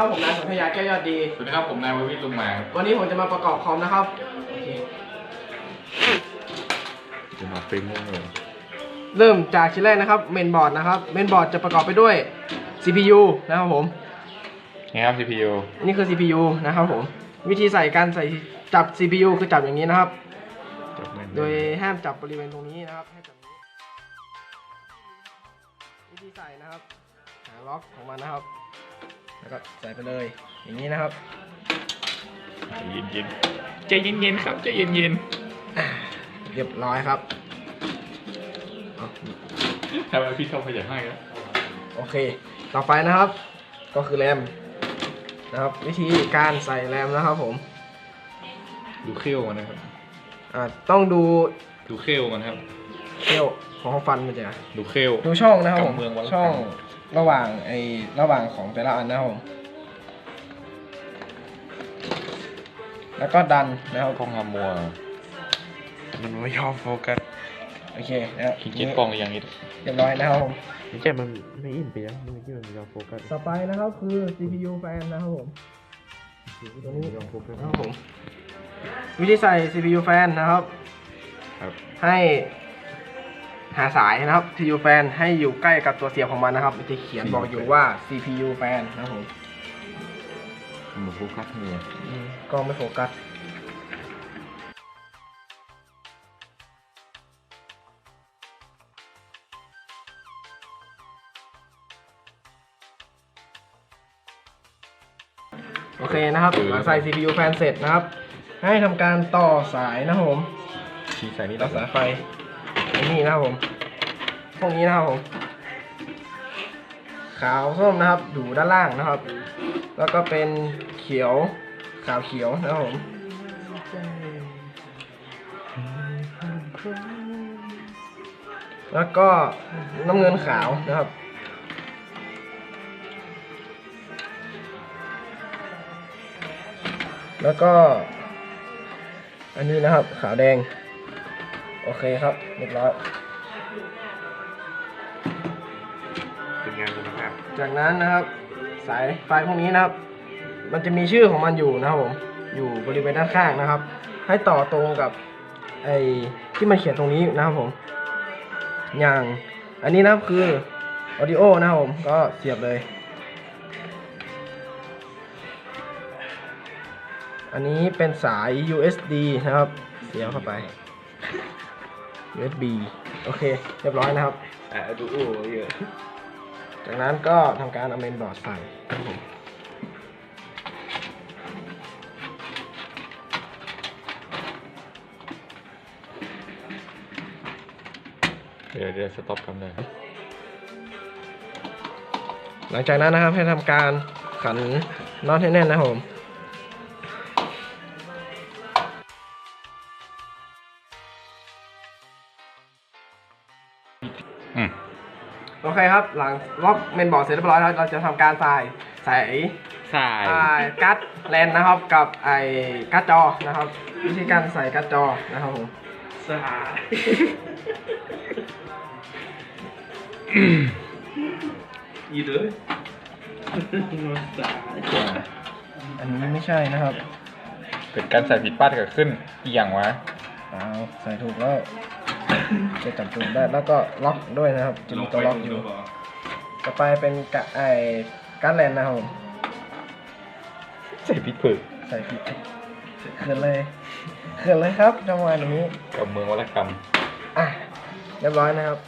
สวัสดีครับผมนายสนธยาแก้วยอดดี สวัสดีครับผมนายววิทย์ลุงหมาครับวันนี้ผมจะมาประกอบคอมนะครับโอเคจะมาเป็นงงเริ่มจากชิ้นแรกนะครับเมนบอร์ดนะครับเมนบอร์ดจะประกอบไปด้วย CPU นะครับผมนี่ครับ CPU นี่คือ CPU นะครับผมวิธีใส่การใส่จับ CPU คือจับอย่างนี้นะครับจบมันโดยห้ามจับบริเวณตรงนี้นะครับให้จับนี้วิธีใส่นะครับหาล็อกของมันนะครับ แล้วก็ใส่ไปเลย อย่างนี้นะครับเย็นเย็นๆใจเย็นเย็นๆครับใจเย็นเย็นอ่าเรียบร้อยครับเอาๆทำไมพี่ชอบขยันให้ครับโอเค ต่อไปนะครับ ก็คือแรมนะครับ วิธีการใส่แรมนะครับผม ดูเขี้ยวมันนะครับอ่าต้องดูดูเขี้ยวมันครับเขี้ยวของฟันมันจะดูเขี้ยวดูช่องนะครับผมกับเมืองวันละช่องค รั้ระหว่างไอ้ระหว่างของแต่ละอันนะครับผมแล้วก็ดันนะครับกล้องอะมัว มันไม่ยอมโฟกัสโอเคนะครับคิดเจ็ดกล้องหรือยังนี่เรียบร้อยนะครับผมไม่ใช่มันไม่อินไปยังมันที่มันยอมโฟกัสต่อไปนะครับคือ CPU แฟนนะครับผมตัวนี้ยอมโฟกัสนะครับผมวิธีใส่ CPU แฟนนะครับ ครับให้ หาสายนะครับ CPU แฟนให้อยู่ใกล้กับตัวเสียบของมันนะครับมันจะเขียนบอกอยู่ว่า CPU แฟนนะครับผมมันโฟกัสมืออืมกล้องไม่โฟกัสโอเคนะครับหลังใส่ CPU แฟนเสร็จนะครับ ให้ทำการต่อสายนะครับผมชี้ใส่นี่ต่อสายไฟอั นี้นะครับผมพวกนี้นะครับผมขาวส้มนะครับอยู่ด้านล่างนะครับ แล้วก็เป็นเขียวขาวเขียวนะครับผมแล้วก็น้ำเงินขาวนะครับ แล้วก็ อันนี้นะครับขาวแดง โอเคครับเรียบร้อยเป็นงานคุณภาพจากนั้นนะครับ สายไฟพวกนี้นะครับ มันจะมีชื่อของมันอยู่นะครับผมอยู่บริเวณด้านข้างนะครับ ให้ต่อตรงกับไอ้ที่มันเขียนตรงนี้นะครับผม อย่างอันนี้นะครับคือ audio นะครับผมก็เสียบเลย อันนี้เป็นสาย USB นะครับ เสียบเข้าไป USB โอเค เรียบร้อยนะครับ อะดูอู้เยอะ จากนั้นก็ทำการเอาเมนบอร์ดใส่ครับผมเดี๋ยวเดี๋ยวสต็อปทำเลยหลังจากนั้นนะครับให้ทำการขันน็อตให้แน่นนะครับผมอืม โอเคครับ หลังล็อกเมนบอร์ดเสร็จเรียบร้อยแล้วเราจะทำการใส่ใส่ใส่อ่าการ์ดแลนนะครับกับไอ้การ์ดจอนะครับ วิธีการใส่การ์ดจอนะครับผมสาย อีเด้ออันนี้ไม่ใช่นะครับ เกิดการใส่ผิดพลาดเกิดขึ้นอีกอย่างวะเอาใส่ถูกแล้ว จะจับจุดได้แล้วก็ล็อกด้วยนะครับ จะมีตัวล็อกอยู่ ต่อไปเป็นกะไอการ์ดแลนนะครับผมใส่ผิดผือใส่ผิดเขินเลยเขินเลยครับจังหวะนี้ กับเมืองวัลกรรมอะเรียบร้อยนะครับ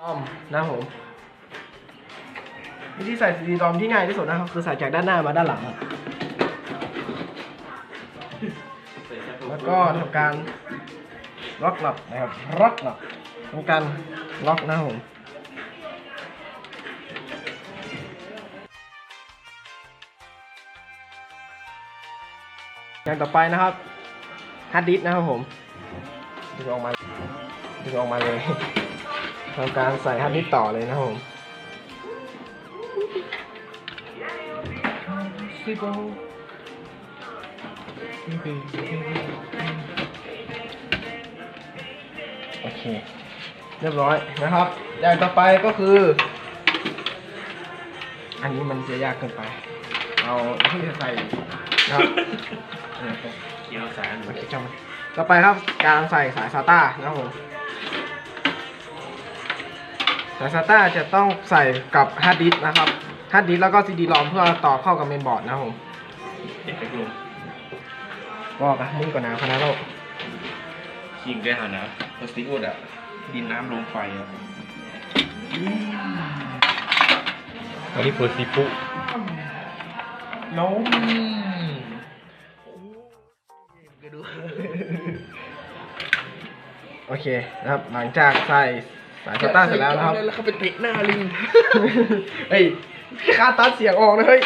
ดอมนะครับผมวิธีใส่ซีดีดอมที่ง่ายที่สุดนะครับ คือใส่จากด้านหน้ามาด้านหลังครับแล้วก็ทำการ ล็อกหลับนะครับล็อกหลับทำการล็อกนะครับผมอย่างต่อไปนะครับฮาร์ดดิสนะครับผมดึงออกมาดึงออกมาเลยทำการใส่ฮาร์ดดิสต่อเลยนะครับผมโอเค เรียบร้อยนะครับ อย่างต่อไปก็คือ อันนี้มันจะยากเกินไป เอาที่จะใส่นะครับเออเกี่ยวสารโอเคครับต่อไปครับ การใส่สายซาต้านะครับผมสายซาต้าจะต้องใส่กับฮาร์ดดิสก์นะครับฮาร์ดดิสก์แล้วก็ซีดีรอมเพื่อต่อเข้ากับเมนบอร์ดนะครับผมเด็กกระดุมบอกอะมึงก่อนนะคณะเราคิงได้หานะ พลาสติกอุดอะดินน้ำลมไฟอะวันนี้เปิดซีปุล้มโอเคนะครับ หลังจากใส่สายซาต้าเสร็จแล้วนะครับ แล้วเขาไปเตะหน้าลิงเฮ้ยค่าตัดเสียงออกนะเฮ้ย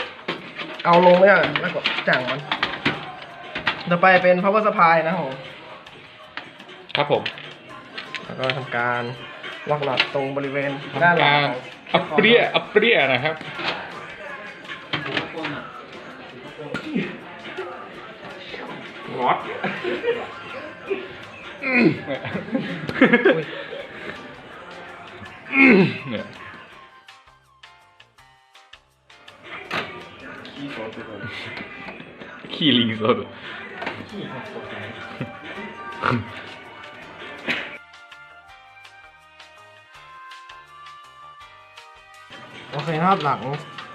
เอาลงเลยอะ แล้วก็จ่างมัน ต่อไปเป็น power supply นะครับผม ครับผม แล้วก็ทำการล็อกน็อตตรงบริเวณด้านทำหลักางรอัปเปรี้ยอัปเปรี้ยนะครับ รอดเนี่ยขี้ลิงสด เคนะครับหลัง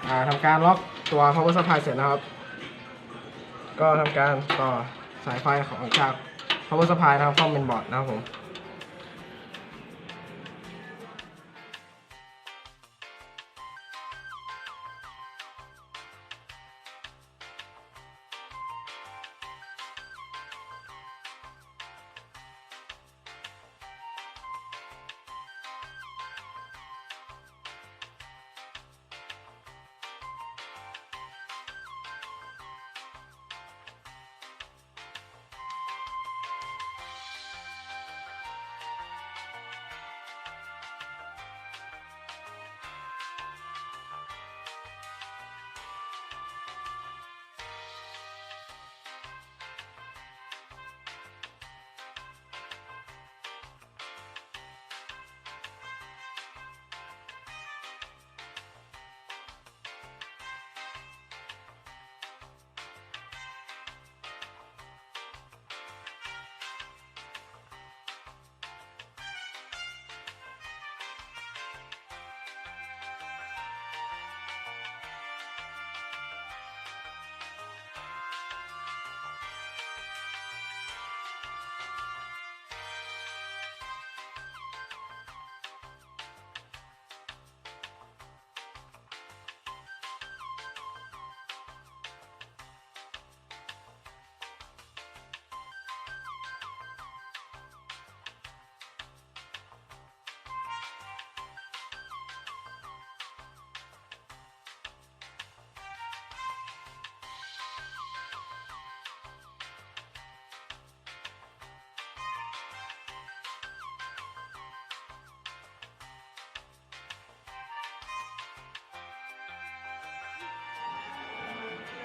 อ่าทำการล็อกตัว power supply เสร็จนะครับ ก็ทำการต่อสายไฟของจาก power supply นะครับเข้าเมนบอร์ดนะครับผม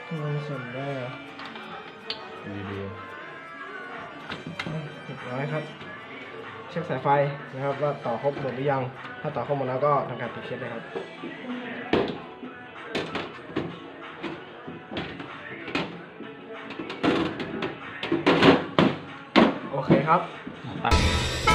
มันส่วนได้เรียบร้อยครับ เช็คสายไฟนะครับว่าต่อครบหมดหรือยัง ถ้าต่อครบหมดแล้วก็ทำการติดเคสเลยครับโอเคครับตั้ง